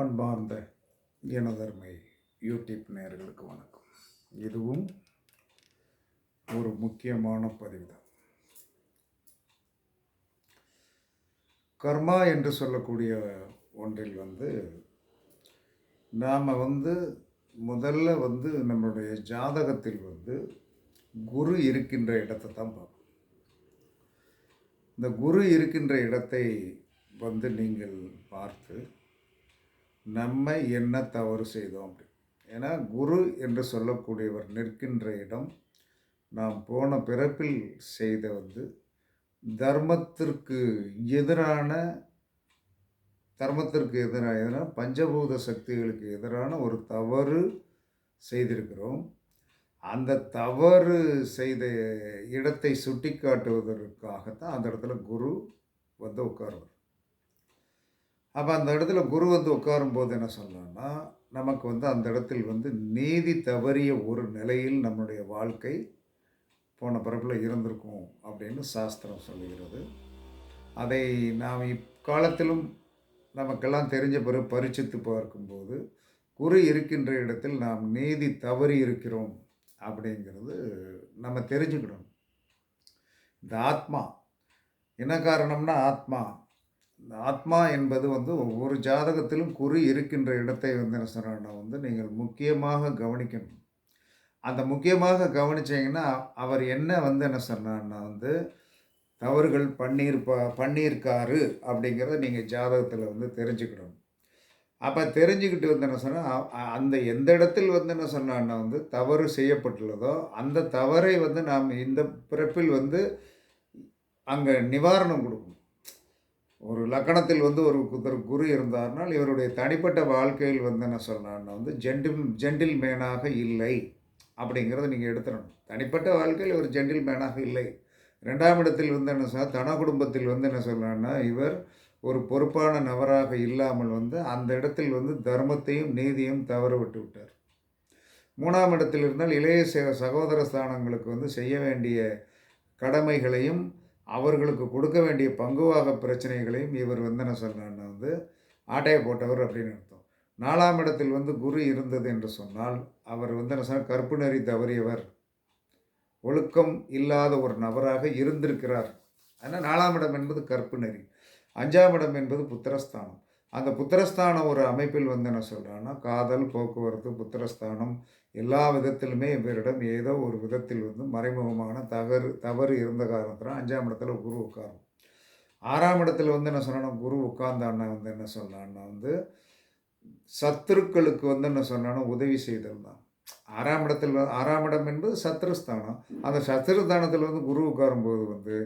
அன்பார்ந்த இனதர்மை யூடியூப் நேயர்களுக்கு வணக்கம். இதுவும் ஒரு முக்கியமான பதிவு தான் கர்மா என்று சொல்லக்கூடிய ஒன்றில் வந்து நாம் வந்து முதல்ல வந்து நம்மளுடைய ஜாதகத்தில் வந்து குரு இருக்கின்ற இடத்தை தான் பார்க்கணும் இந்த குரு இருக்கின்ற இடத்தை வந்து நீங்கள் பார்த்து நம்ம என்ன தவறு செய்தோம் அப்படி. ஏன்னா குரு என்று சொல்லக்கூடியவர் நிற்கின்ற இடம் நாம் போன பிறப்பில் செய்த வந்து தர்மத்திற்கு எதிரான தர்மத்திற்கு எதிராக எதிரான பஞ்சபூத சக்திகளுக்கு எதிரான ஒரு தவறு செய்திருக்கிறோம். அந்த தவறு செய்த இடத்தை சுட்டி காட்டுவதற்காகத்தான் அந்த இடத்துல குரு வந்து உட்காருவார். அப்போ அந்த இடத்துல குரு வந்து உட்காரும்போது என்ன சொல்லலாம்னா நமக்கு வந்து அந்த இடத்தில் வந்து நீதி தவறிய ஒரு நிலையில் நம்முடைய வாழ்க்கை போன பிறப்பில் இருந்திருக்கும் அப்படின்னு சாஸ்திரம் சொல்லுகிறது. அதை நாம் இக்காலத்திலும் நமக்கெல்லாம் தெரிஞ்ச பிறகு பரிச்சித்து பார்க்கும்போது குரு இருக்கின்ற இடத்தில் நாம் நீதி தவறி இருக்கிறோம் அப்படிங்கிறது நம்ம தெரிஞ்சுக்கணும். இந்த ஆத்மா என்ன காரணம்னா ஆத்மா ஆத்மா என்பது வந்து ஒவ்வொரு ஜாதகத்திலும் குறி இருக்கின்ற இடத்தை வந்து என்ன சொல்கிறேன்னா வந்து நீங்கள் முக்கியமாக கவனிக்கணும். அந்த முக்கியமாக கவனிச்சிங்கன்னா அவர் என்ன வந்து என்ன சொன்னார்னா வந்து தவறுகள் பண்ணியிருப்பா பண்ணியிருக்காரு அப்படிங்கிறத நீங்கள் ஜாதகத்தில் வந்து தெரிஞ்சுக்கணும். அப்போ தெரிஞ்சுக்கிட்டு வந்து என்ன சொன்னால் அந்த எந்த இடத்தில் வந்து என்ன சொன்னான்னா வந்து தவறு செய்யப்பட்டுள்ளதோ அந்த தவறை வந்து நாம் இந்த பிறப்பில் வந்து அங்கே நிவாரணம் கொடுக்கணும். ஒரு லக்கணத்தில் வந்து ஒரு குதிர குரு இருந்தார்னால் இவருடைய தனிப்பட்ட வாழ்க்கையில் வந்து என்ன சொன்னார்னா வந்து ஜென்டில் ஜென்டில் மேனாக இல்லை அப்படிங்கிறத நீங்கள் எடுத்துடணும் தனிப்பட்ட வாழ்க்கையில் இவர் ஜென்டில் மேனாக இல்லை. ரெண்டாம் இடத்தில் வந்து என்ன சொன்னால் தன குடும்பத்தில் வந்து என்ன சொல்லலாம்னா இவர் ஒரு பொறுப்பான நபராக இல்லாமல் வந்து அந்த இடத்தில் வந்து தர்மத்தையும் நீதியும் தவற விட்டு விட்டார். மூணாம் இடத்தில் இருந்தால் இளைய சகோதர ஸ்தானங்களுக்கு வந்து செய்ய வேண்டிய கடமைகளையும் அவர்களுக்கு கொடுக்க வேண்டிய பங்குவாக பிரச்சனைகளையும் இவர் வந்து என்ன சொல்கிறான்னா வந்து ஆட்டையை போட்டவர் அப்படின்னு அர்த்தம். நாலாம் இடத்தில் வந்து குரு இருந்தது என்று சொன்னால் அவர் வந்து என்ன சொன்னால் கற்பு நெறி தவறியவர். ஒழுக்கம் இல்லாத ஒரு நபராக இருந்திருக்கிறார். ஆனால் நாலாம் இடம் என்பது கற்பு நெறி அஞ்சாம் இடம் என்பது புத்திரஸ்தானம். அந்த புத்திரஸ்தானம் ஒரு அமைப்பில் வந்து என்ன சொல்கிறான்னா காதல் போக்குவரத்து புத்திரஸ்தானம் எல்லா விதத்திலுமே இவரிடம் ஏதோ ஒரு விதத்தில் வந்து மறைமுகமான தவறு தவறு இருந்த காரணத்தில் அஞ்சாம் இடத்துல குரு உட்காரும் ஆறாம் இடத்துல வந்து என்ன சொன்னாலும் குரு உட்கார்ந்தான்னா வந்து என்ன சொன்னான்னா வந்து சத்துருக்களுக்கு வந்து என்ன சொன்னான்னா உதவி செய்தல் தான். ஆறாம் இடத்தில் ஆறாம் இடம் என்பது சத்ருஸ்தானம் அந்த சத்ருஸ்தானத்தில் வந்து குரு உட்காரும்போது வந்து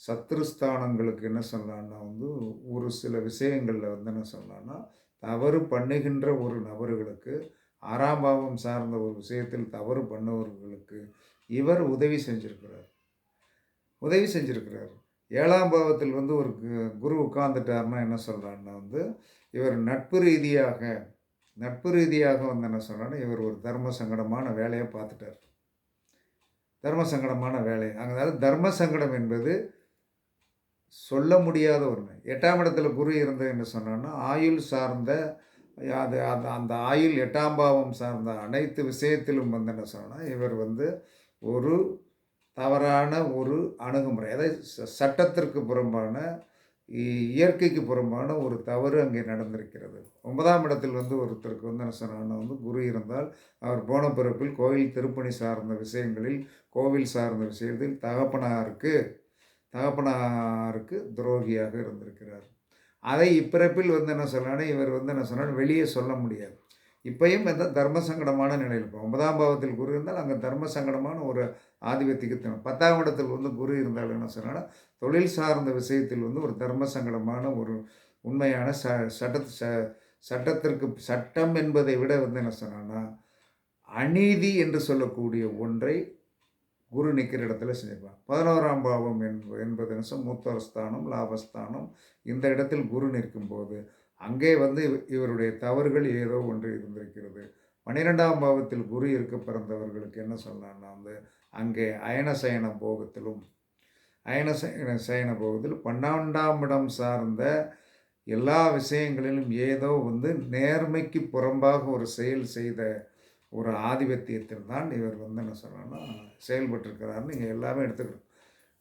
சத்ருஸ்தானங்களுக்கு என்ன சொல்லலான்னா வந்து ஒரு சில விஷயங்களில் வந்து என்ன சொல்லலான்னா தவறு பண்ணுகின்ற ஒரு நபர்களுக்கு ஆறாம் பாவம் சார்ந்த ஒரு விஷயத்தில் தவறு பண்ணவர்களுக்கு இவர் உதவி செஞ்சுருக்கிறார். உதவி செஞ்சுருக்கிறார். ஏழாம் பாவத்தில் வந்து ஒரு குரு உட்கார்ந்துட்டார்னா என்ன சொல்கிறான்னா வந்து இவர் நட்பு ரீதியாக நட்பு ரீதியாக வந்து என்ன சொல்கிறான்னா இவர் ஒரு தர்ம சங்கடமான வேலையை பார்த்துட்டார். தர்ம சங்கடமான வேலை. அதாவது தர்ம சங்கடம் என்பது சொல்ல முடியாத ஒன்று எட்டாம் இடத்துல குரு இருந்தது என்று சொன்னோன்னா ஆயுள் சார்ந்த அது அந்த அந்த ஆயுள் எட்டாம் பாவம் சார்ந்த அனைத்து விஷயத்திலும் வந்து என்ன சொன்னால் இவர் வந்து ஒரு தவறான ஒரு அணுகுமுறை அதாவது சட்டத்திற்கு புறம்பான இயற்கைக்கு புறம்பான ஒரு தவறு அங்கே நடந்திருக்கிறது. ஒன்பதாம் இடத்தில் வந்து ஒருத்தருக்கு வந்து என்ன சொன்னாங்கன்னா வந்து குரு இருந்தால் அவர் போன பிறப்பில் கோவில் திருப்பணி சார்ந்த விஷயங்களில் கோவில் சார்ந்த விஷயத்தில் தகப்பனாருக்கு தகப்பனாருக்கு துரோகியாக இருந்திருக்கிறார். அதை இப்பிறப்பில் வந்து என்ன சொல்லணும் இவர் வந்து என்ன சொன்னாலும் வெளியே சொல்ல முடியாது. இப்பையும் எந்த தர்ம சங்கடமான நிலையில் இப்போ ஒன்பதாம் பாவத்தில் குரு இருந்தால் அங்கே தர்ம சங்கடமான ஒரு ஆதிபத்தியக்கு பத்தாம் இடத்தில் வந்து குரு இருந்தால் என்ன சொன்னால் தொழில் சார்ந்த விஷயத்தில் வந்து ஒரு தர்ம சங்கடமான ஒரு உண்மையான ச சட்ட ச சட்டத்திற்கு சட்டம் என்பதை விட வந்து என்ன சொன்னான்னா அநீதி என்று சொல்லக்கூடிய ஒன்றை குரு நிற்கிற இடத்துல செஞ்சிருப்பார் பதினோராம் பாவம் என்பது என்பது நிமிஷம் மூத்தரஸ்தானம் லாபஸ்தானம். இந்த இடத்தில் குரு நிற்கும்போது அங்கே வந்து இவருடைய தவறுகள் ஏதோ ஒன்று இருந்திருக்கிறது. பன்னிரெண்டாம் பாவத்தில் குரு இருக்க பிறந்தவர்களுக்கு என்ன சொல்லலாம்னா வந்து அங்கே அயனசயன போகத்திலும் அயனசயன சயன போகத்தில் பன்னெண்டாம் இடம் சார்ந்த எல்லா விஷயங்களிலும் ஏதோ வந்து நேர்மைக்கு புறம்பாக ஒரு செயல் செய்த ஒரு ஆதிபத்தியத்தில் தான் இவர் வந்து என்ன சொல்லணும்னா செயல்பட்டிருக்கிறாருன்னு நீங்கள் எல்லாமே எடுத்துக்கணும்.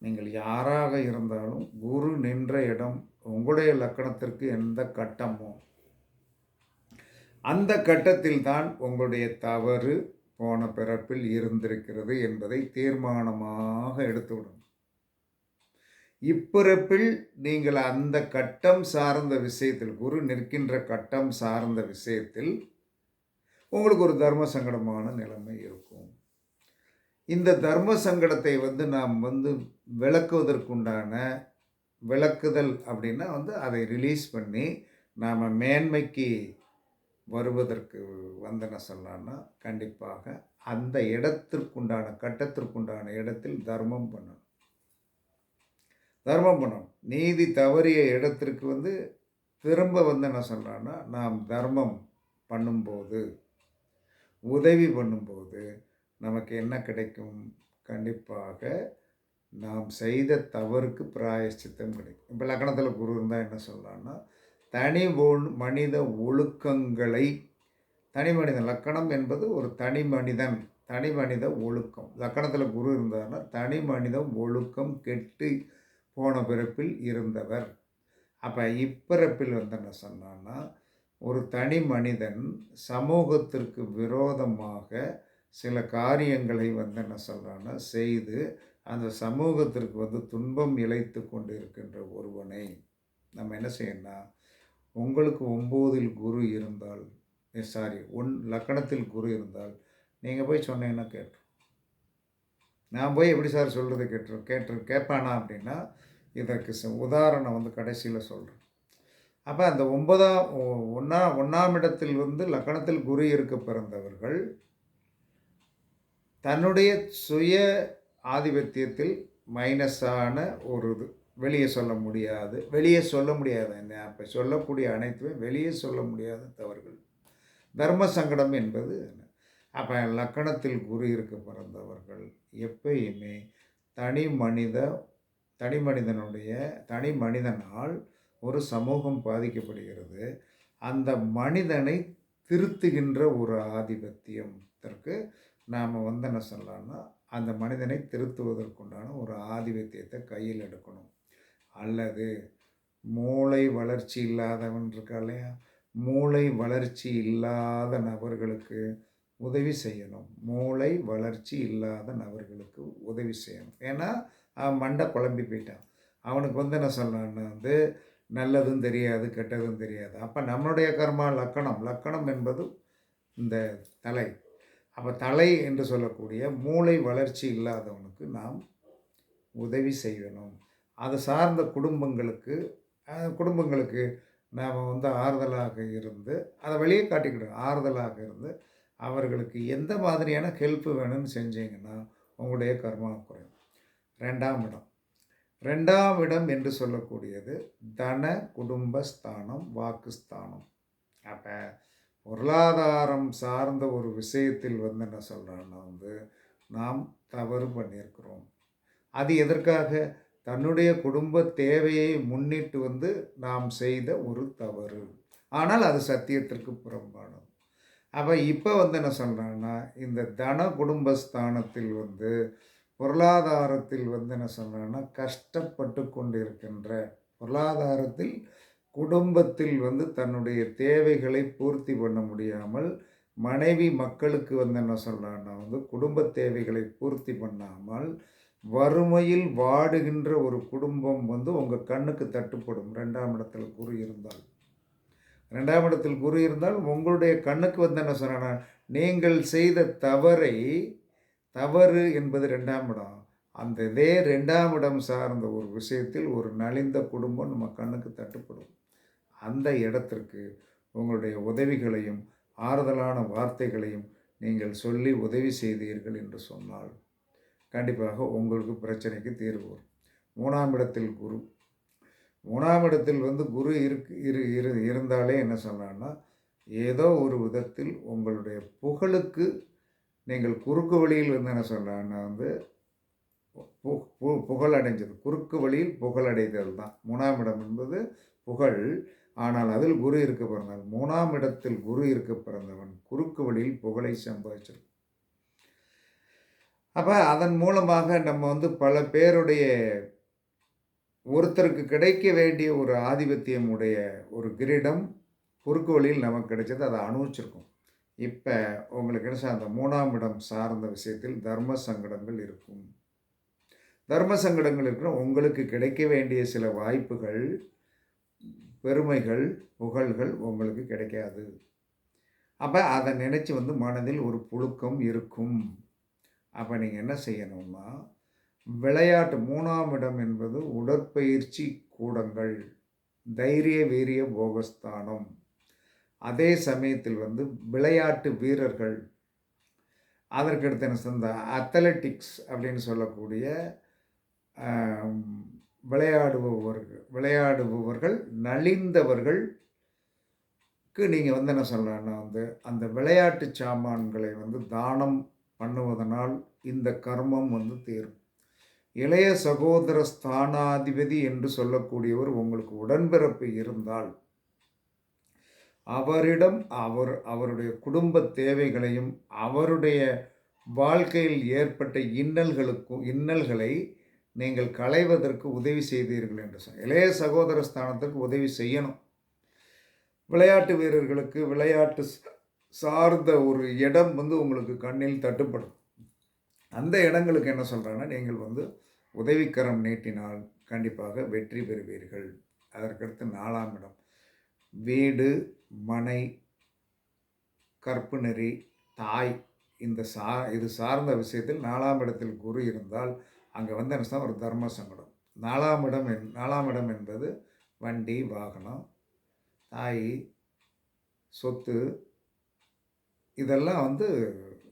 நீங்கள் யாராக இருந்தாலும் குரு நின்ற இடம் உங்களுடைய லக்கணத்திற்கு எந்த கட்டமோ அந்த கட்டத்தில் தான் உங்களுடைய தவறு போன பிறப்பில் இருந்திருக்கிறது என்பதை தீர்மானமாக எடுத்துவிடும் இப்பிறப்பில் நீங்கள் அந்த கட்டம் சார்ந்த விஷயத்தில் குரு நிற்கின்ற கட்டம் சார்ந்த விஷயத்தில் உங்களுக்கு ஒரு தர்ம சங்கடமான நிலைமை இருக்கும். இந்த தர்ம சங்கடத்தை வந்து நாம் வந்து விளக்குவதற்குண்டான விளக்குதல் அப்படின்னா வந்து அதை ரிலீஸ் பண்ணி நாம் மேன்மைக்கு வருவதற்கு வந்தன சொல்லலாம்னா கண்டிப்பாக அந்த இடத்திற்குண்டான கட்டத்திற்குண்டான இடத்தில் தர்மம் பண்ணணும். தர்மம் பண்ணணும். நீதி தவறிய இடத்திற்கு வந்து திரும்ப வந்து என்ன சொல்கிறான்னா நாம் தர்மம் பண்ணும்போது உதவி பண்ணும்போது நமக்கு என்ன கிடைக்கும்? கண்டிப்பாக நாம் செய்த தவறுக்கு பிராயஷ்சித்தம் கிடைக்கும். இப்போ லக்கணத்தில் குரு இருந்தால் என்ன சொல்லலாம்னா தனி மனித ஒழுக்கங்களை தனி மனிதன் லக்கணம் என்பது ஒரு தனி மனிதன் தனி மனித ஒழுக்கம். லக்கணத்தில் குரு இருந்தார்னா தனி மனித ஒழுக்கம் கெட்டு போன பிறப்பில் இருந்தவர். அப்போ இப்பிறப்பில் வந்து என்ன சொன்னான்னா ஒரு தனி மனிதன் சமூகத்திற்கு விரோதமாக சில காரியங்களை வந்து என்ன சொல்கிறான்னா செய்து அந்த சமூகத்திற்கு வந்து துன்பம் இழைத்து கொண்டு இருக்கின்ற ஒருவனை நம்ம என்ன செய்யணும்னா உங்களுக்கு ஒம்போதில் குரு இருந்தால் சாரி ஒன் லக்கணத்தில் குரு இருந்தால் நீங்கள் போய் சொன்னீங்கன்னா கேட்டோம் நான் போய் எப்படி சார் சொல்கிறது கேட்டு கேட்டு கேட்பானா அப்படின்னா இதற்கு ச- உதாரணம் வந்து கடைசியில் சொல்கிறேன் அப்போ அந்த ஒன்பதாம் ஒ- ஒன்றாம் இடத்தில் வந்து லக்கணத்தில் குரு இருக்க பிறந்தவர்கள் தன்னுடைய சுய ஆதிபத்தியத்தில் மைனஸான ஒரு இது. வெளியே சொல்ல முடியாது. வெளியே சொல்ல முடியாது. என்ன? அப்போ சொல்லக்கூடிய அனைத்துமே வெளியே சொல்ல முடியாத தவறுகள். தர்ம சங்கடம் என்பது அப்போ லக்கணத்தில் குரு இருக்க பிறந்தவர்கள் எப்பயுமே தனி மனித தனி மனிதனுடைய தனி மனிதனால் ஒரு சமூகம் பாதிக்கப்படுகிறது. அந்த மனிதனை திருத்துகின்ற ஒரு ஆதிபத்தியத்திற்கு நாம் வந்து என்ன சொல்லலாம்னா அந்த மனிதனை திருத்துவதற்குண்டான ஒரு ஆதிபத்தியத்தை கையில் எடுக்கணும். அல்லது மூளை வளர்ச்சி இல்லாதவன் இருக்கா இல்லையா? மூளை வளர்ச்சி இல்லாத நபர்களுக்கு உதவி செய்யணும். மூளை வளர்ச்சி இல்லாத நபர்களுக்கு உதவி செய்யணும். ஏன்னா அவன் மண்டை குழம்பி போயிட்டான். அவனுக்கு வந்து என்ன சொல்லலான்னா வந்து நல்லதும் தெரியாது கெட்டதும் தெரியாது. அப்போ நம்மளுடைய கர்மா லக்கணம். லக்கணம் என்பது இந்த தலை. அப்போ தலை என்று சொல்லக்கூடிய மூளை வளர்ச்சி இல்லாதவனுக்கு நாம் உதவி செய்யணும். அது சார்ந்த குடும்பங்களுக்கு குடும்பங்களுக்கு நாம் வந்து ஆறுதலாக இருந்து அதை வெளியே காட்டிக்கிடும் ஆறுதலாக இருந்து அவர்களுக்கு எந்த மாதிரியான ஹெல்ப் வேணும்னு செஞ்சீங்கன்னா உங்களுடைய கர்மா குறையும். ரெண்டாம் இடம். ரெண்டாம் இடம் என்று சொல்லக்கூடியது தன குடும்பஸ்தானம் வாக்குஸ்தானம். அப்போ பொருளாதாரம் சார்ந்த ஒரு விஷயத்தில் வந்து என்ன சொல்கிறான்னா வந்து நாம் தவறு பண்ணியிருக்கிறோம். அது எதற்காக? தன்னுடைய குடும்ப தேவையை முன்னிட்டு வந்து நாம் செய்த ஒரு தவறு. ஆனால் அது சத்தியத்திற்கு புறம்பானது. அப்போ இப்போ வந்து என்ன சொல்கிறாங்கன்னா இந்த தன குடும்பஸ்தானத்தில் வந்து பொருளாதாரத்தில் வந்து என்ன சொல்கிறேன்னா கஷ்டப்பட்டு கொண்டிருக்கின்ற பொருளாதாரத்தில் குடும்பத்தில் வந்து தன்னுடைய தேவைகளை பூர்த்தி பண்ண முடியாமல் மனைவி மக்களுக்கு வந்து என்ன சொல்கிறான்னா வந்து குடும்ப தேவைகளை பூர்த்தி பண்ணாமல் வறுமையில் வாடுகின்ற ஒரு குடும்பம் வந்து உங்கள் கண்ணுக்கு தட்டுப்படும். ரெண்டாம் இடத்துல குரு இருந்தால். ரெண்டாம் இடத்தில் குரு இருந்தால் உங்களுடைய கண்ணுக்கு வந்து என்ன சொன்னா நீங்கள் செய்த தவறை தவறு என்பது ரெண்டாம் இடம். அந்த இதே ரெண்டாம் இடம் சார்ந்த ஒரு விஷயத்தில் ஒரு நலிந்த குடும்பம் நம்ம கண்ணுக்கு தட்டுப்படும். அந்த இடத்திற்கு உங்களுடைய உதவிகளையும் ஆறுதலான வார்த்தைகளையும் நீங்கள் சொல்லி உதவி செய்தீர்கள் என்று சொன்னால் கண்டிப்பாக உங்களுக்கு பிரச்சனைக்கு தீர்வு வரும். மூணாம் இடத்தில் குரு. மூணாம் இடத்தில் வந்து குரு இருக்கு இரு இரு இருந்தாலே என்ன சொல்லலாம்னா ஏதோ ஒரு விதத்தில் உங்களுடைய புகழுக்கு நீங்கள் குறுக்கு வழியில் வந்து என்ன வந்து பு- பு- புகழ் அடைஞ்சது. குறுக்கு வழியில் புகழ் அடைதல் தான். மூணாம் இடம் என்பது புகழ். ஆனால் அதில் குரு இருக்க பிறந்தவன். மூணாம் இடத்தில் குரு இருக்க பிறந்தவன். குறுக்கு வழியில் புகழை சம்பாதிச்சிருக்கும் அப்போ அதன் மூலமாக நம்ம வந்து பல பேருடைய ஒருத்தருக்கு கிடைக்க வேண்டிய ஒரு ஆதிபத்தியம் உடைய ஒரு கிரீடம் குறுக்கு வழியில் நமக்கு கிடைச்சது. அதை அனுபவிச்சிருக்கோம். இப்போ உங்களுக்கு என்ன சார் அந்த மூணாம் இடம் சார்ந்த விஷயத்தில் தர்ம சங்கடங்கள் இருக்கும். தர்ம சங்கடங்கள் இருக்கிற உங்களுக்கு கிடைக்க வேண்டிய சில வாய்ப்புகள் பெருமைகள் புகழ்கள் உங்களுக்கு கிடைக்காது. அப்போ அதை நினச்சி வந்து மனதில் ஒரு புழுக்கம் இருக்கும். அப்போ நீங்கள் என்ன செய்யணும்னா விளையாட்டு மூணாம் இடம் என்பது உடற்பயிற்சி கூடங்கள் தைரிய வீரிய போகஸ்தானம். அதே சமயத்தில் வந்து விளையாட்டு வீரர்கள் அதற்கடுத்து என்ன சொந்த அத்லட்டிக்ஸ் அப்படின்னு சொல்லக்கூடிய விளையாடுபவர்கள் விளையாடுபவர்கள் நலிந்தவர்களுக்கு நீங்கள் வந்து என்ன சொல்லலாம்னா வந்து அந்த விளையாட்டு சாமான்களை வந்து தானம் பண்ணுவதனால் இந்த கர்மம் வந்து தீரும். இளைய சகோதர ஸ்தானாதிபதி என்று சொல்லக்கூடியவர் உங்களுக்கு உடன்பிறப்பு இருந்தால் அவரிடம் அவர் அவருடைய குடும்ப தேவைகளையும் அவருடைய வாழ்க்கையில் ஏற்பட்ட இன்னல்களுக்கும் இன்னல்களை நீங்கள் களைவதற்கு உதவி செய்தீர்கள் என்று சொன்ன இளைய சகோதர ஸ்தானத்திற்கு உதவி செய்யணும். விளையாட்டு வீரர்களுக்கு விளையாட்டு சார்ந்த ஒரு இடம் வந்து உங்களுக்கு கண்ணில் தட்டுப்படும். அந்த இடங்களுக்கு என்ன சொல்கிறாங்கன்னா நீங்கள் வந்து உதவிக்கரம் நீட்டினால் கண்டிப்பாக வெற்றி பெறுவீர்கள். அதற்கடுத்து நாலாம் இடம். வீடு மனை கற்பு நெறி தாய் இந்த சா இது சார்ந்த விஷயத்தில் நாலாம் இடத்தில் குரு இருந்தால் அங்கே வந்து என்ன ஒரு தர்ம சங்கடம். நாலாம் இடம் என் நாலாம் இடம் என்பது வண்டி வாகனம் தாய் சொத்து இதெல்லாம் வந்து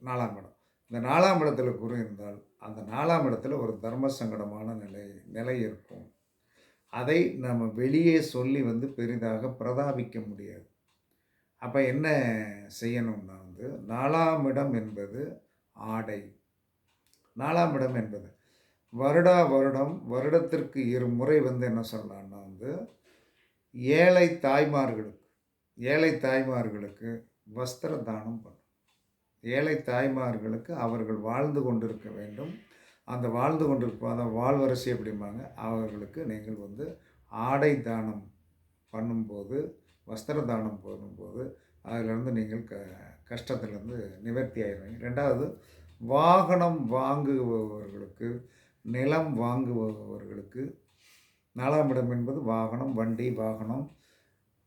நாலாம் இடம். இந்த நாலாம் இடத்துல குரு இருந்தால் அந்த நாலாம் இடத்துல ஒரு தர்ம சங்கடமான நிலை நிலை இருக்கும். அதை நம்ம வெளியே சொல்லி வந்து பெரிதாக பிரதாபிக்க முடியாது. அப்போ என்ன செய்யணும்னா வந்து நாலாம் இடம் என்பது ஆடை. நாலாம் இடம் என்பது. வருடா வருடம் வருடத்திற்கு இரு முறை வந்து என்ன சொல்லலாம்னா வந்து ஏழை தாய்மார்களுக்கு ஏழை தாய்மார்களுக்கு வஸ்திர தானம் பண்ணும். ஏழை தாய்மார்களுக்கு அவர்கள் வாழ்ந்து கொண்டிருக்க வேண்டும். அந்த வாழ்ந்து கொண்டிருப்ப அந்த வாழ்வரசி அப்படிம்பாங்க அவர்களுக்கு நீங்கள் வந்து ஆடை தானம் பண்ணும்போது வஸ்திர தானம் பண்ணும்போது அதிலிருந்து நீங்கள் க கஷ்டத்திலேருந்து நிவர்த்தி ஆயிடுவீங்க. ரெண்டாவது வாகனம் வாங்குபவர்களுக்கு நிலம் வாங்குபவர்களுக்கு நாலாம் இடம் என்பது வாகனம் வண்டி வாகனம்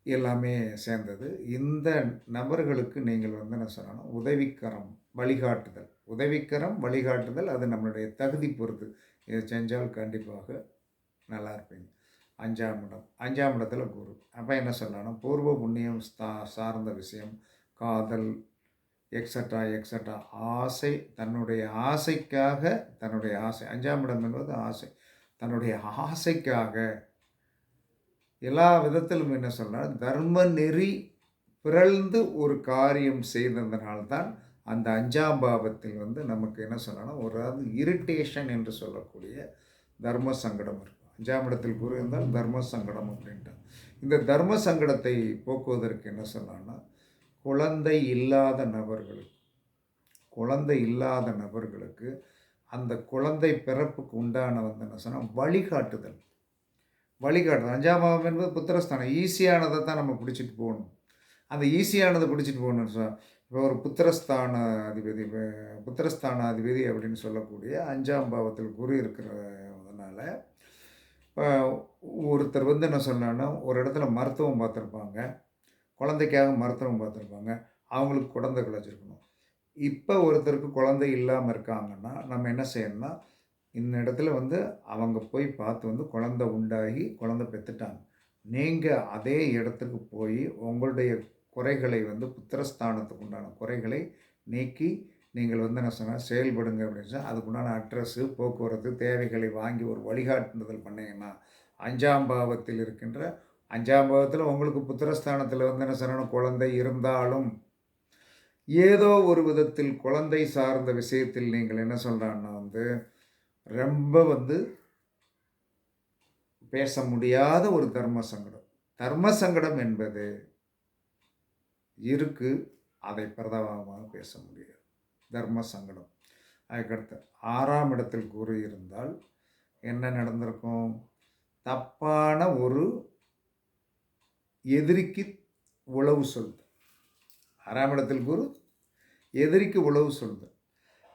எல்லாமே சேர்ந்தது. இந்த நபர்களுக்கு நீங்கள் வந்து என்ன சொல்லணும்? உதவிக்கரம் வழிகாட்டுதல். உதவிக்கரம் வழிகாட்டுதல் அது நம்மளுடைய தகுதி பொறுத்து. இதை செஞ்சால் கண்டிப்பாக நல்லா இருப்பீங்க. அஞ்சாம் இடம். அஞ்சாம் இடத்துல குரு. அப்போ என்ன சொல்லணும் பூர்வ புண்ணியம் ஸ்தா சார்ந்த விஷயம் காதல் எக்ஸட்ரா எக்ஸட்ரா ஆசை தன்னுடைய ஆசைக்காக தன்னுடைய ஆசை. அஞ்சாம் இடம் என்பது ஆசை. தன்னுடைய ஆசைக்காக எல்லா விதத்திலும் என்ன சொன்னால் தர்ம நெறி பிறழ்ந்து ஒரு காரியம் செய்ததனால்தான் அந்த அஞ்சாம் பாவத்தில் வந்து நமக்கு என்ன சொல்லணும் ஒரு அதாவது இரிட்டேஷன் என்று சொல்லக்கூடிய தர்ம சங்கடம் இருக்கும் அஞ்சாம் இடத்தில் குரு இருந்தால் தர்ம சங்கடம் அப்படின்ட்டு இந்த தர்ம சங்கடத்தை போக்குவதற்கு என்ன சொல்லலாம்னா குழந்தை இல்லாத நபர்களுக்கு குழந்தை இல்லாத நபர்களுக்கு அந்த குழந்தை பிறப்புக்கு உண்டான வந்து என்ன சொன்னால் வழிகாட்டுதல். வழிகாட்டுதல். அஞ்சாம் பாவம் என்பது புத்திரஸ்தானம். ஈஸியானதை தான் நம்ம பிடிச்சிட்டு போகணும். அந்த ஈஸியானதை பிடிச்சிட்டு போகணும்னு சொன்னால் இப்போ ஒரு புத்திரஸ்தான அதிபதி புத்திரஸ்தான அதிபதி அப்படின்னு சொல்லக்கூடிய அஞ்சாம் பாவத்தில் குரு இருக்கிறதுனால ஒருத்தர் வந்து என்ன சொல்லணும்னா ஒரு இடத்துல மருத்துவம் பார்த்துருப்பாங்க குழந்தைக்காக மருத்துவம் பார்த்துருப்பாங்க அவங்களுக்கு குழந்தை கிடச்சிருக்கணும். இப்போ ஒருத்தருக்கு குழந்தை இல்லாமல் இருக்காங்கன்னா நம்ம என்ன செய்யணும்னா இந்த இடத்துல வந்து அவங்க போய் பார்த்து வந்து குழந்தை உண்டாகி குழந்தை பெற்றுட்டாங்க. நீங்கள் அதே இடத்துக்கு போய் உங்களுடைய குறைகளை வந்து புத்திரஸ்தானத்துக்கு உண்டான குறைகளை நீக்கி நீங்கள் வந்து என்ன சொன்னால் செயல்படுங்க அப்படின்னு சொன்னால் அதுக்குண்டான அட்ரஸ்ஸு போக்குவரத்து தேவைகளை வாங்கி ஒரு வழிகாட்டுதல் பண்ணிங்கன்னா அஞ்சாம் பாவத்தில் இருக்கின்ற அஞ்சாம் பாவத்தில் உங்களுக்கு புத்திரஸ்தானத்தில் வந்து என்ன சொன்னால் குழந்தை இருந்தாலும் ஏதோ ஒரு விதத்தில் குழந்தை சார்ந்த விஷயத்தில் நீங்கள் என்ன சொல்கிறான்னா வந்து ரொம்ப வந்து பேச முடியாத ஒரு தர்ம சங்கடம். தர்ம சங்கடம் என்பது இருக்கு அதை பிரதமமாக பேச முடியாது. தர்ம சங்கடம் அதுக்கடுத்து ஆறாம் இடத்தில் குரு இருந்தால் என்ன நடந்திருக்கும்? தப்பான ஒரு எதிரிக்கு உளவு சொல்லுது ஆறாம் இடத்தில் குரு எதிரிக்கு உளவு சொல்லுது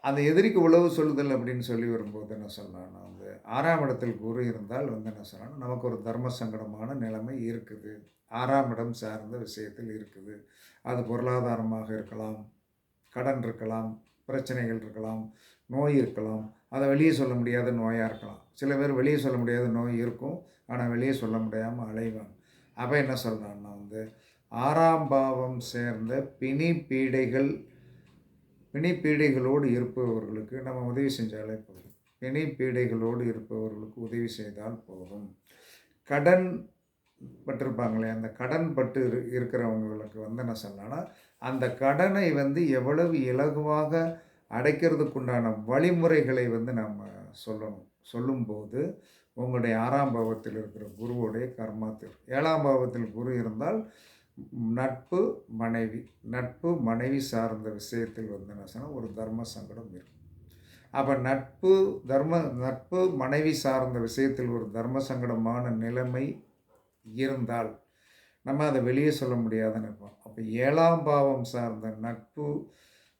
அந்த எதிரிக்கு உளவு சொல்லுதல் அப்படின்னு சொல்லி வரும்போது என்ன சொல்லலாம்னா வந்து ஆறாம் இடத்தில் குரு இருந்தால் வந்து என்ன சொல்லலாம் நமக்கு ஒரு தர்ம சங்கடமான நிலைமை இருக்குது. ஆறாம் இடம் சார்ந்த விஷயத்தில் இருக்குது. அது பொருளாதாரமாக இருக்கலாம். கடன் இருக்கலாம் பிரச்சனைகள் இருக்கலாம் நோய் இருக்கலாம். அதை வெளியே சொல்ல முடியாத நோயாக இருக்கலாம். சில பேர் வெளியே சொல்ல முடியாத நோய் இருக்கும். ஆனால் வெளியே சொல்ல முடியாமல் அலைவாங்க. அப்போ என்ன சொல்கிறான்னா வந்து ஆறாம் பாவம் சேர்ந்த பிணி பீடைகள் பிணி பீடைகளோடு இருப்பவர்களுக்கு நம்ம உதவி செஞ்சாலே போதும். பிணி பீடைகளோடு இருப்பவர்களுக்கு உதவி செய்தால் போதும். கடன் பட்டிருப்பாங்களே அந்த கடன் பட்டு இரு இருக்கிறவங்களுக்கு வந்து என்ன சொல்லலாம்னா அந்த கடனை வந்து எவ்வளவு இலகுவாக அடைக்கிறதுக்குண்டான வழிமுறைகளை வந்து நம்ம சொல்லணும். சொல்லும்போது உங்களுடைய ஆறாம் பாவத்தில் இருக்கிற குருவுடைய கர்மாத்தில். ஏழாம் பாவத்தில் குரு இருந்தால் நட்பு மனைவி நட்பு மனைவி சார்ந்த விஷயத்தில் வந்து என்ன சொன்னால் ஒரு தர்ம சங்கடம் இருக்கும். அப்போ நட்பு தர்ம நட்பு மனைவி சார்ந்த விஷயத்தில் ஒரு தர்ம சங்கடமான நிலைமை இருந்தால் நம்ம அதை வெளியே சொல்ல முடியாதுன்னு இருப்போம் அப்போ ஏழாம் பாவம் சார்ந்த நட்பு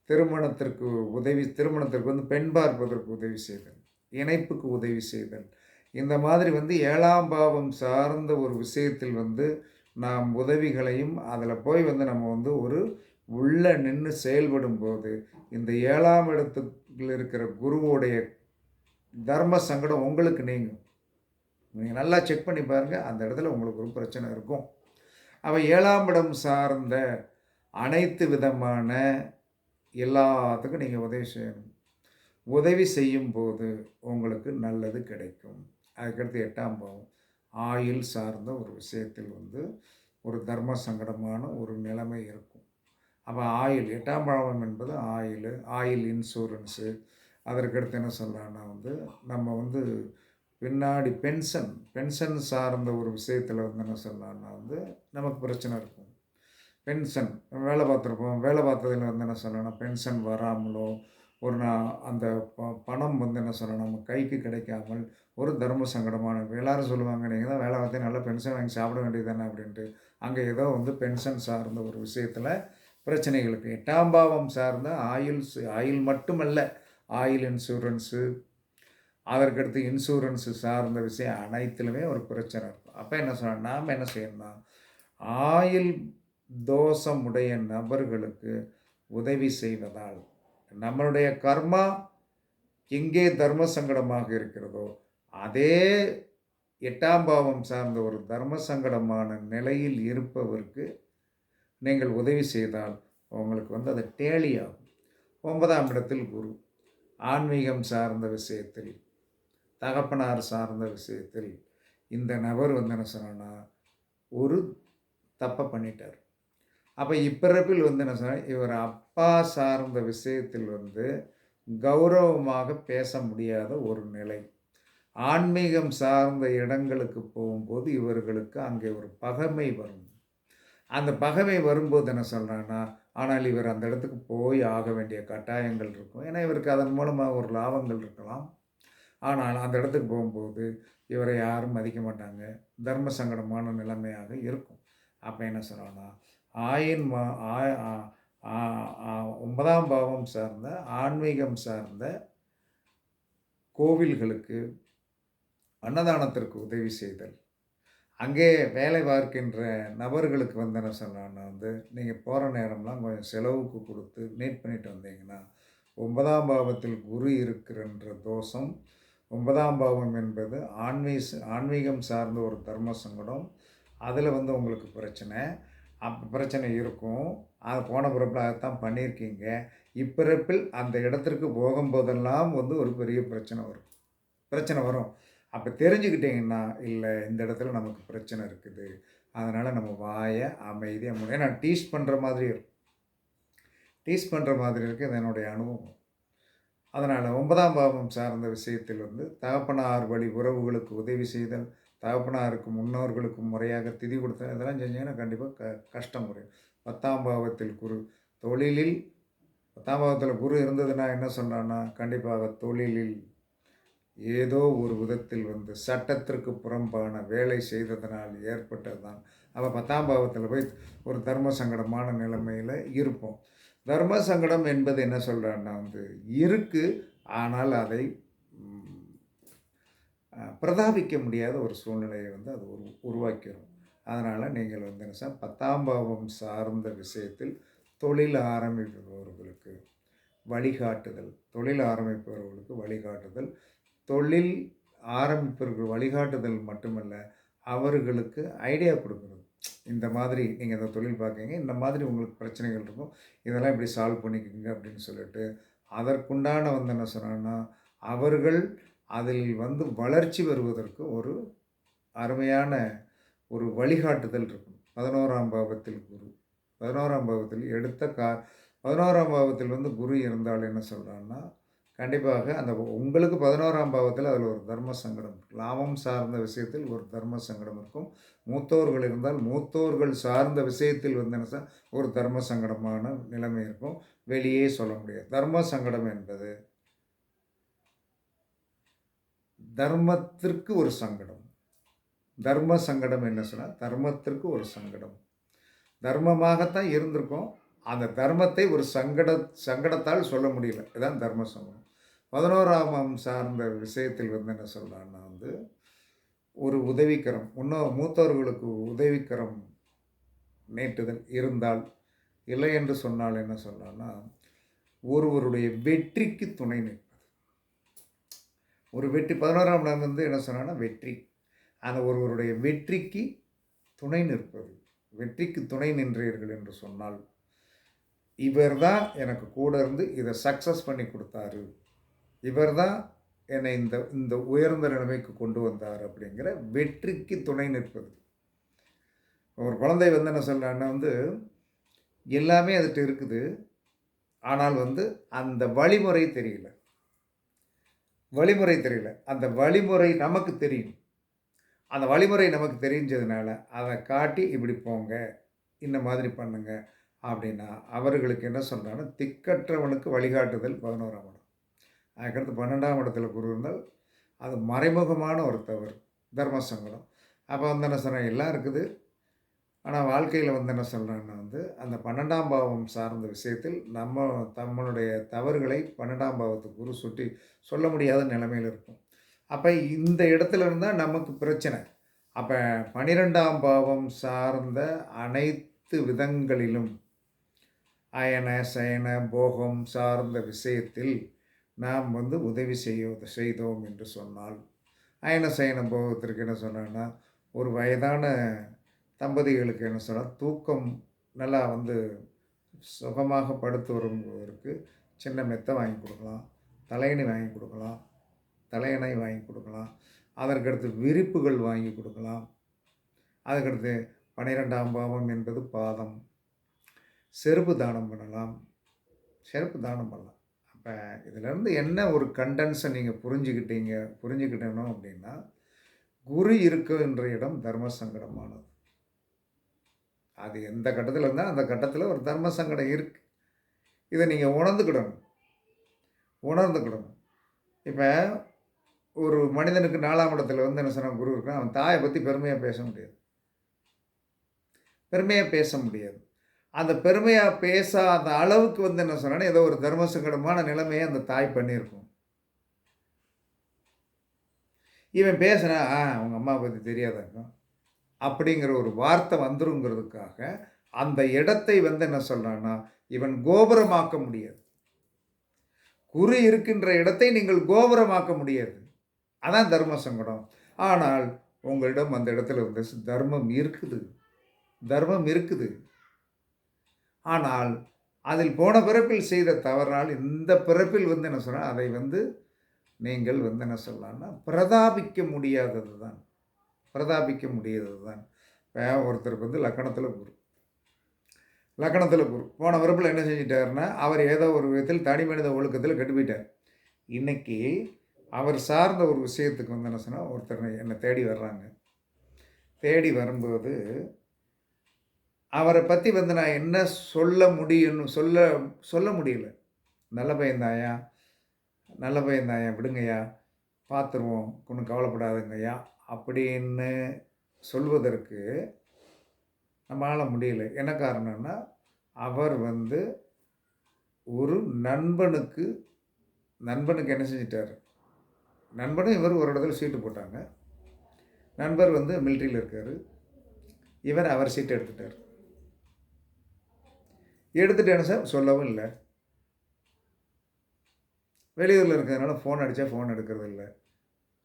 திருமணத்திற்கு உதவி திருமணத்திற்கு வந்து பெண் பார்ப்பதற்கு உதவி செய்தல் இணைப்புக்கு உதவி செய்தல். இந்த மாதிரி வந்து ஏழாம் பாவம் சார்ந்த ஒரு விஷயத்தில் வந்து நாம் உதவிகளையும் அதில் போய் வந்து நம்ம வந்து ஒரு உள்ளே நின்று செயல்படும் போது இந்த ஏழாம் இடத்துல இருக்கிற குருவோடைய தர்ம சங்கடம் உங்களுக்கு நீங்கும். நீங்கள் நல்லா செக் பண்ணி பாருங்கள் அந்த இடத்துல உங்களுக்கு ஒரு பிரச்சனை இருக்கும். அவள் ஏழாம் இடம் சார்ந்த அனைத்து விதமான எல்லாத்துக்கும் நீங்கள் உதவி செய்யணும். உதவி செய்யும் போது உங்களுக்கு நல்லது கிடைக்கும். அதுக்கடுத்து எட்டாம் பாவம். ஆயில் சார்ந்த ஒரு விஷயத்தில் வந்து ஒரு தர்ம சங்கடமான ஒரு நிலைமை இருக்கும். அப்போ ஆயில் எட்டாம் பாவம் என்பது ஆயில் ஆயில் இன்சூரன்ஸு அதற்கடுத்து என்ன சொல்லலாம்னா வந்து நம்ம வந்து பின்னாடி பென்ஷன் பென்ஷன் சார்ந்த ஒரு விஷயத்தில் வந்து என்ன சொல்லலாம்னா வந்து நமக்கு பிரச்சனை இருக்கும். பென்ஷன் வேலை பார்த்துருப்போம். வேலை பார்த்ததில் வந்து என்ன சொல்லணும்னா பென்ஷன் வராமலோ ஒரு நான் அந்த ப பணம் வந்து என்ன சொல்லணும் நம்ம கைக்கு கிடைக்காமல் ஒரு தர்ம சங்கடமான எல்லாரும் சொல்லுவாங்க நீங்கள் தான் வேலை பார்த்து நல்லா பென்ஷன் வாங்கி சாப்பிட வேண்டியது தானே அப்படின்ட்டு. அங்கே ஏதோ வந்து பென்ஷன் சார்ந்த ஒரு விஷயத்தில் பிரச்சனைகளுக்கு. எட்டாம் பாவம் சார்ந்த ஆயில் ஆயில் மட்டுமல்ல ஆயில் இன்சூரன்ஸு அதற்கடுத்து இன்சூரன்ஸு சார்ந்த விஷயம் அனைத்திலுமே ஒரு பிரச்சனை இருக்கும். அப்போ என்ன சொல்ல நாம் என்ன செய்யணும்னா ஆயில் தோஷமுடைய நபர்களுக்கு உதவி செய்வதால் நம்மளுடைய கர்மா எங்கே தர்ம சங்கடமாக இருக்கிறதோ அதே எட்டாம் பாவம் சார்ந்த ஒரு தர்ம சங்கடமான நிலையில் இருப்பவருக்கு நீங்கள் உதவி செய்தால் உங்களுக்கு வந்து அது டேலியாகும். ஒன்பதாம் இடத்தில் குரு. ஆன்மீகம் சார்ந்த விஷயத்தில் தகப்பனார் சார்ந்த விஷயத்தில் இந்த நபர் வந்து என்ன சொன்னா ஒரு தப்பை பண்ணிட்டார். அப்போ இப்பிறப்பில் வந்து என்ன சொன்னால் இவர் அப்பா சார்ந்த விஷயத்தில் வந்து கௌரவமாக பேச முடியாத ஒரு நிலை. ஆன்மீகம் சார்ந்த இடங்களுக்கு போகும்போது இவர்களுக்கு அங்கே ஒரு பகைமை வரும். அந்த பகைமை வரும்போது என்ன சொல்கிறான்னா ஆனால் இவர் அந்த இடத்துக்கு போய் ஆக வேண்டிய கட்டாயங்கள் இருக்கும். ஏன்னா இவருக்கு அதன் மூலமாக ஒரு லாபங்கள் இருக்கலாம். ஆனால் அந்த இடத்துக்கு போகும்போது இவரை யாரும் மதிக்க மாட்டாங்க. தர்ம சங்கடமான நிலைமையாக இருக்கும். அப்போ என்ன சொல்கிறோன்னா ஆயின் மா ஒன்பதாம் பாவம் சார்ந்த ஆன்மீகம் சார்ந்த கோவில்களுக்கு அன்னதானத்திற்கு உதவி செய்தல். அங்கே வேலை பார்க்கின்ற நபர்களுக்கு வந்து என்ன சொன்னான்னா வந்து நீங்கள் போகிற நேரம்லாம் கொஞ்சம் செலவுக்கு கொடுத்து நீட் பண்ணிட்டு வந்தீங்கன்னா ஒன்பதாம் பாவத்தில் குரு இருக்கிறன்ற தோஷம் ஒன்பதாம் பாவம் என்பது ஆன்மீ ஆன்மீகம் சார்ந்த ஒரு தர்ம சங்கடம். அதில் வந்து உங்களுக்கு பிரச்சனை. அப்போ பிரச்சனை இருக்கும். அது போன பிறப்பில் அதைத்தான் பண்ணியிருக்கீங்க. இப்பிறப்பில் அந்த இடத்திற்கு போகும்போதெல்லாம் வந்து ஒரு பெரிய பிரச்சனை வரும். பிரச்சனை வரும். அப்போ தெரிஞ்சுக்கிட்டிங்கன்னா இல்லை இந்த இடத்துல நமக்கு பிரச்சனை இருக்குது. அதனால் நம்ம வாயை அமைதியாக முடியும் ஏன்னா டீஸ் பண்ணுற மாதிரி இருக்கும். டீஸ் பண்ணுற மாதிரி இருக்குது இது என்னுடைய அனுபவம். அதனால் ஒன்பதாம் பாவம் சார்ந்த விஷயத்தில் வந்து தகப்பனார் வழி உறவுகளுக்கு உதவி செய்தல் தகப்பனாருக்கு முன்னோர்களுக்கும் முறையாக திதி கொடுத்தல் இதெல்லாம் செஞ்சீங்கன்னா கண்டிப்பாக க கஷ்டம் குறையும். பத்தாம் பாவத்தில் குரு தொழிலில் பத்தாம் பாவத்தில் குரு இருந்ததுன்னா என்ன சொல்கிறான்னா கண்டிப்பாக தொழிலில் ஏதோ ஒரு விதத்தில் வந்து சட்டத்திற்கு புறம்பான வேலை செய்ததனால் ஏற்பட்டது தான் அப்போ பத்தாம் பாவத்தில் போய் ஒரு தர்ம சங்கடமான நிலைமையில் இருப்போம். தர்ம சங்கடம் என்பது என்ன சொல்கிறான்னா வந்து இருக்குது ஆனால் அதை பிரதாபிக்க முடியாத ஒரு சூழ்நிலையை வந்து அது உரு உருவாக்கிடும் அதனால் நீங்கள் வந்து என்ன சார் பத்தாம் பாவம் சார்ந்த விஷயத்தில் தொழில் ஆரம்பிப்பவர்களுக்கு வழிகாட்டுதல் தொழில் ஆரம்பிப்பவர்களுக்கு வழிகாட்டுதல் தொழில் ஆரம்பிப்பவர்கள் வழிகாட்டுதல் மட்டுமல்ல அவர்களுக்கு ஐடியா கொடுக்குறது. இந்த மாதிரி நீங்கள் இந்த தொழில் பார்க்குறீங்க இந்த மாதிரி உங்களுக்கு பிரச்சனைகள் இருக்கும் இதெல்லாம் இப்படி சால்வ் பண்ணிக்கோங்க அப்படின்னு சொல்லிட்டு அதற்குண்டான வந்து என்ன சொன்னான்னா அவர்கள் அதில் வந்து வளர்ச்சி வருவதற்கு ஒரு அருமையான ஒரு வழிகாட்டுதல் இருக்கும் பதினோராம் பாவத்தில் குரு. பதினோராம் பாவத்தில் எடுத்த கா பதினோராம் பாவத்தில் வந்து குரு இருந்தால் என்ன சொல்கிறான்னா கண்டிப்பாக அந்த உங்களுக்கு பதினோராம் பாவத்தில் அதில் ஒரு தர்ம சங்கடம் இருக்கும். லாபம் சார்ந்த விஷயத்தில் ஒரு தர்ம சங்கடம் இருக்கும். மூத்தோர்கள் இருந்தால் மூத்தோர்கள் சார்ந்த விஷயத்தில் வந்து என்ன சார் ஒரு தர்ம சங்கடமான நிலைமை இருக்கும். வெளியே சொல்ல முடியாது. தர்ம சங்கடம் என்பது தர்மத்திற்கு ஒரு சங்கடம். தர்ம சங்கடம் என்ன சொன்னால் தர்மத்திற்கு ஒரு சங்கடம். தர்மமாகத்தான் இருந்திருக்கும். அந்த தர்மத்தை ஒரு சங்கட சங்கடத்தால் சொல்ல முடியல. இதுதான் தர்ம சங்கடம் பதினோராமம் சார்ந்த விஷயத்தில் வந்து என்ன சொல்கிறான்னா வந்து ஒரு உதவிக்கரம் முன்னோ மூத்தவர்களுக்கு உதவிக்கரம் நீட்டுதல் இருந்தால் இல்லை என்று சொன்னால் என்ன சொல்லலாம்னா ஒருவருடைய வெற்றிக்கு துணை நிற்பது. ஒரு வெற்றி பதினோராம் நாள் வந்து என்ன சொன்னான்னா வெற்றி. அந்த ஒருவருடைய வெற்றிக்கு துணை நிற்பது. வெற்றிக்கு துணை நின்றீர்கள் என்று சொன்னால் இவர் தான் எனக்கு கூட இருந்து இதை சக்ஸஸ் பண்ணி கொடுத்தாரு. இவர் தான் என்னை இந்த இந்த உயர்ந்த நிலைமைக்கு கொண்டு வந்தார் அப்படிங்கிற வெற்றிக்கு துணை நிற்பது. ஒரு குழந்தை வந்து என்ன சொல்கிறான்னா வந்து எல்லாமே அதுகிட்ட இருக்குது. ஆனால் வந்து அந்த வழிமுறை தெரியல. வழிமுறை தெரியல. அந்த வழிமுறை நமக்கு தெரியும். அந்த வழிமுறை நமக்கு தெரிஞ்சதுனால அதை காட்டி இப்படி போங்க. இந்த மாதிரி பண்ணுங்கள் அப்படின்னா அவர்களுக்கு என்ன சொல்கிறாங்கன்னா திக்கற்றவனுக்கு வழிகாட்டுதல் பதினோராம் இடம். அதுக்கடுத்து பன்னெண்டாம் இடத்துல குரு இருந்தால் அது மறைமுகமான ஒரு தவறு தர்ம சங்கடம் அப்போ வந்து என்ன சொல்கிறேன் எல்லாம் இருக்குது. ஆனால் வாழ்க்கையில் வந்து என்ன சொல்கிறேன்னா வந்து அந்த பன்னெண்டாம் பாவம் சார்ந்த விஷயத்தில் நம்ம நம்மளுடைய தவறுகளை பன்னெண்டாம் பாவத்துக்கு குரு சுட்டி சொல்ல முடியாத நிலைமையில் இருக்கும். அப்போ இந்த இடத்துல இருந்தால் நமக்கு பிரச்சனை. அப்போ பன்னிரெண்டாம் பாவம் சார்ந்த அனைத்து விதங்களிலும் அயன சயன போகம் சார்ந்த விஷயத்தில் நாம் வந்து உதவி செய்ய செய்தோம் என்று சொன்னால் அயன சயன போகத்திற்கு என்ன சொன்னேன்னா ஒரு வயதான தம்பதிகளுக்கு என்ன சொன்னால் தூக்கம் நல்லா வந்து சுகமாக படுத்து வருவதற்கு சின்ன மெத்தை வாங்கி கொடுக்கலாம் தலையணி வாங்கி கொடுக்கலாம் தலையணை வாங்கி கொடுக்கலாம் அதற்கடுத்து விரிப்புகள் வாங்கி கொடுக்கலாம் அதுக்கடுத்து பன்னிரெண்டாம் பாவம் என்பது பாதம். செருப்பு தானம் பண்ணலாம். செருப்பு தானம் பண்ணலாம். அப்போ இதிலேருந்து என்ன ஒரு கண்டென்ஸை நீங்கள் புரிஞ்சுக்கிட்டீங்க புரிஞ்சுக்கிட்டணும் அப்படின்னா குரு இருக்கின்ற இடம் தர்ம சங்கடமானது. அது எந்த கட்டத்தில் இருந்தால் அந்த கட்டத்தில் ஒரு தர்ம சங்கடம் இருக்குது இதை நீங்கள் உணர்ந்துக்கிடணும். உணர்ந்துக்கிடணும். இப்போ ஒரு மனிதனுக்கு நாலாம் இடத்துல வந்து என்ன சொன்ன குரு இருக்கான் அவன் தாயை பற்றி பெருமையாக பேச முடியாது. பெருமையாக பேச முடியாது. அந்த பெருமையாக பேசாத அளவுக்கு வந்து என்ன சொன்னேன்னா ஏதோ ஒரு தர்ம சங்கடமான நிலைமையை அந்த தாய் பண்ணியிருக்கும். இவன் பேசுனா ஆ அவங்க அம்மா பற்றி தெரியாதாக்கும் அப்படிங்கிற ஒரு வார்த்தை வந்துருங்கிறதுக்காக அந்த இடத்தை வந்து என்ன சொல்கிறான்னா இவன் கோபுரமாக்க முடியாது. குரு இருக்கின்ற இடத்தை நீங்கள் கோபுரமாக்க முடியாது. அதான் தர்ம சங்கடம். ஆனால் உங்களிடம் அந்த இடத்துல வந்து தர்மம் இருக்குது. தர்மம் இருக்குது. ஆனால் அதில் போன பிறப்பில் செய்த தவறால் இந்த பிறப்பில் வந்து என்ன சொன்னால் அதை வந்து நீங்கள் வந்து என்ன சொல்லலாம்னா பிரதாபிக்க முடியாதது தான். பிரதாபிக்க முடியாதது தான். ஒருத்தருக்கு வந்து லக்கணத்தில் குரு. லக்கணத்தில் குரு. போன பிறப்பில் என்ன செஞ்சிட்டாருன்னா அவர் ஏதோ ஒரு விதத்தில் தனி மனித ஒழுக்கத்தில் கெட்டுப்பிட்டார் இன்றைக்கி அவர் சார்ந்த ஒரு விஷயத்துக்கு வந்து என்ன சொன்னால் ஒருத்தர் என்னை தேடி வர்றாங்க. தேடி வரும்போது அவரை பற்றி வந்து நான் என்ன சொல்ல முடியும்னு சொல்ல சொல்ல முடியல. நல்ல பையன்தாயா நல்ல பையன்தாயா விடுங்கய்யா பார்த்துருவோம். ஒன்றும் கவலைப்படாதுங்கய்யா. அப்படின்னு சொல்வதற்கு நம்மளால் முடியல. என்ன காரணம்னா அவர் வந்து ஒரு நண்பனுக்கு நண்பனுக்கு என்ன செஞ்சிட்டார்? நண்பனும் இவர் ஒரு இடத்துல சீட்டு போட்டாங்க. நண்பர் வந்து மிலிட்ரியில் இருக்கார். இவர் அவர் சீட்டு எடுத்துட்டார். எடுத்துட்டேன்னு சார் சொல்லவும் இல்லை. வெளியூரில் இருக்கிறதுனால ஃபோன் அடித்தா ஃபோன் எடுக்கிறது இல்லை.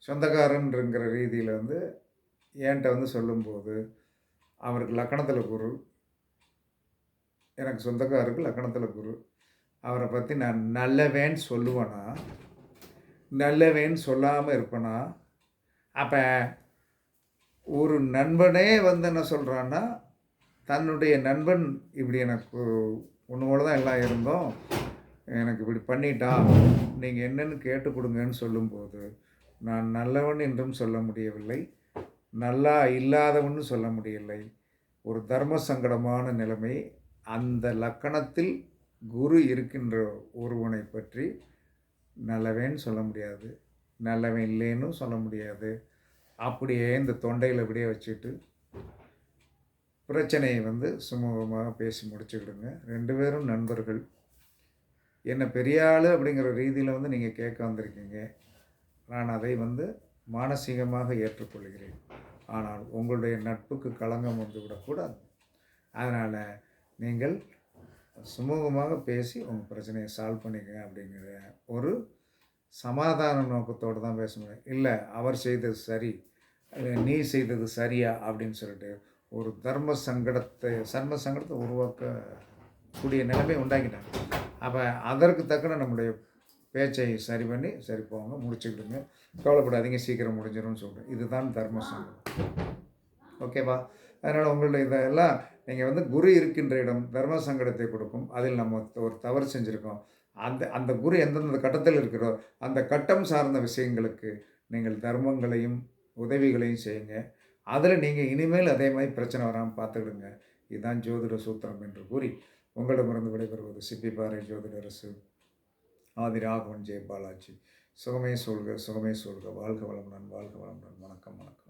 சொந்தக்காரன்றங்கிற ரீதியில் வந்து என்கிட்ட வந்து சொல்லும்போது அவருக்கு லக்கணத்தில் குரு. எனக்கு சொந்தக்காரருக்கு லக்கணத்தில் குரு. அவரை பற்றி நான் நல்லவேன்னு சொல்லுவேனா? நல்லவேன்னு சொல்லாமல் இருப்பேனா? அப்போ ஒரு நண்பனே வந்து என்ன சொல்கிறான்னா தன்னுடைய நண்பன் இப்படி எனக்கு உன்னோட தான் எல்லாம் இருந்தோம். எனக்கு இப்படி பண்ணிட்டான் நீங்கள் என்னென்னு கேட்டு கொடுங்கன்னு சொல்லும்போது நான் நல்லவன் என்றும் சொல்ல முடியவில்லை. நல்லா இல்லாதவன்னு சொல்ல முடியவில்லை. ஒரு தர்ம சங்கடமான நிலைமை. அந்த லக்கணத்தில் குரு இருக்கின்ற ஒருவனை பற்றி நல்லவன் சொல்ல முடியாது. நல்லவன் இல்லைன்னு சொல்ல முடியாது. அப்படியே இந்த தொண்டையில் அப்படியே வச்சுட்டு பிரச்சனையை வந்து சுமூகமாக பேசி முடிச்சுக்கிடுங்க. ரெண்டு பேரும் நண்பர்கள். என்னை பெரிய ஆள் அப்படிங்கிற ரீதியில் வந்து நீங்கள் கேட்க வந்திருக்கீங்க. நான் அதை வந்து மானசீகமாக ஏற்றுக்கொள்கிறேன். ஆனால் உங்களுடைய நட்புக்கு களங்கம் வந்து விடக்கூடாது அதனால் நீங்கள் சுமூகமாக பேசி உங்கள் பிரச்சனையை சால்வ் பண்ணிக்கங்க அப்படிங்கிற ஒரு சமாதான நோக்கத்தோடு தான் பேச முடியும். இல்லை அவர் செய்தது சரி நீ செய்தது சரியா அப்படின்னு சொல்லிட்டு ஒரு தர்ம சங்கடத்தை சர்ம சங்கடத்தை உருவாக்கக்கூடிய நிலைமை உண்டாக்கிட்டாங்க. அப்போ அதற்கு தக்கன நம்முடைய பேச்சை சரி பண்ணி சரி போங்க முடிச்சுக்கிடுங்க. கவலைப்படாதீங்க சீக்கிரம் முடிஞ்சிடும்னு சொல்கிறேன் இதுதான் தர்ம சங்கடம் ஓகேவா? அதனால் உங்களுடைய இதெல்லாம் நீங்கள் வந்து குரு இருக்கின்ற இடம் தர்ம சங்கடத்தை கொடுக்கும். அதில் நம்ம ஒரு தவறு செஞ்சுருக்கோம். அந்த அந்த குரு எந்தெந்த கட்டத்தில் இருக்கிறோ அந்த கட்டம் சார்ந்த விஷயங்களுக்கு நீங்கள் தர்மங்களையும் உதவிகளையும் செய்யுங்க. அதில் நீங்கள் இனிமேல் அதே மாதிரி பிரச்சனை வராமல் பார்த்துக்கிடுங்க. இதுதான் ஜோதிட சூத்திரம் என்று கூறி உங்களிடமிருந்து விடைபெறுவது சிப்பிப்பாறை ஜோதிடரசு ஆதி ராகவன் ஜெய பாலாஜி சுகமே சொல்க சுகமே சொல்க வாழ்க வளமுடன் வாழ்க வளமுடன். வணக்கம் வணக்கம் வணக்கம்.